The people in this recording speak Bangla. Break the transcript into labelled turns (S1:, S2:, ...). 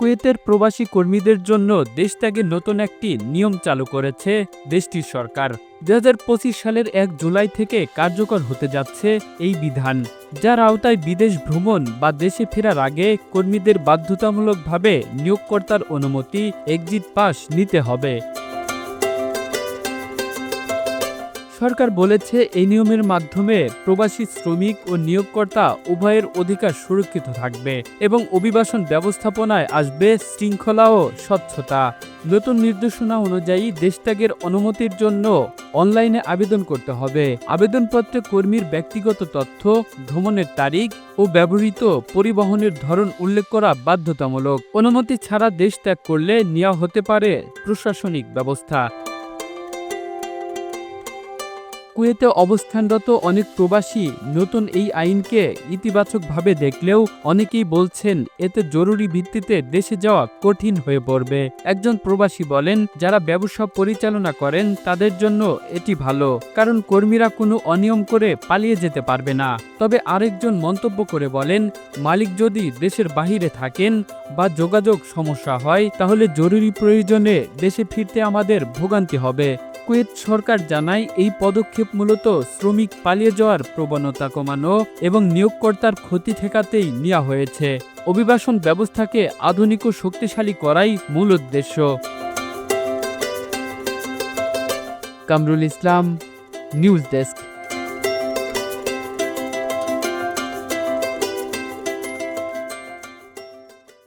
S1: কুয়েতের প্রবাসী কর্মীদের জন্য দেশ ত্যাগে নতুন একটি নিয়ম চালু করেছে দেশটির সরকার। দু হাজার পঁচিশ সালের এক জুলাই থেকে কার্যকর হতে যাচ্ছে এই বিধান, যার আওতায় বিদেশ ভ্রমণ বা দেশে ফেরার আগে কর্মীদের বাধ্যতামূলকভাবে নিয়োগকর্তার অনুমতি এক্সিট পাস নিতে হবে। সরকার বলেছে, এই নিয়মের মাধ্যমে প্রবাসী শ্রমিক ও নিয়োগকর্তা উভয়ের অধিকার সুরক্ষিত থাকবে এবং অভিবাসন ব্যবস্থাপনায় আসবে শৃঙ্খলা ও স্বচ্ছতা। নতুন নির্দেশনা অনুযায়ী দেশত্যাগের অনুমতির জন্য অনলাইনে আবেদন করতে হবে। আবেদনপত্রে কর্মীর ব্যক্তিগত তথ্য, ভ্রমণের তারিখ ও ব্যবহৃত পরিবহনের ধরন উল্লেখ করা বাধ্যতামূলক। অনুমতি ছাড়া দেশ ত্যাগ করলে নেওয়া হতে পারে প্রশাসনিক ব্যবস্থা। কুয়েতে অবস্থানরত অনেক প্রবাসী নতুন এই আইনকে ইতিবাচকভাবে দেখলেও অনেকেই বলছেন এতে জরুরি ভিত্তিতে দেশে যাওয়া কঠিন হয়ে পড়বে। একজন প্রবাসী বলেন, যারা ব্যবসা পরিচালনা করেন তাদের জন্য এটি ভালো, কারণ কর্মীরা কোনো অনিয়ম করে পালিয়ে যেতে পারবে না। তবে আরেকজন মন্তব্য করে বলেন, মালিক যদি দেশের বাহিরে থাকেন বা যোগাযোগ সমস্যা হয়, তাহলে জরুরি প্রয়োজনে দেশে ফিরতে আমাদের ভোগান্তি হবে। কুয়েত সরকার জানায় এই পদক্ষেপ মূলত শ্রমিক পালিয়ে যাওয়ার প্রবণতা কমানো এবং নিয়োগকর্তার ক্ষতি ঠেকাতেই নেওয়া হয়েছে। অভিবাসন ব্যবস্থাকে আধুনিক ও শক্তিশালী করাই মূল উদ্দেশ্য। Kamrul Islam, news desk.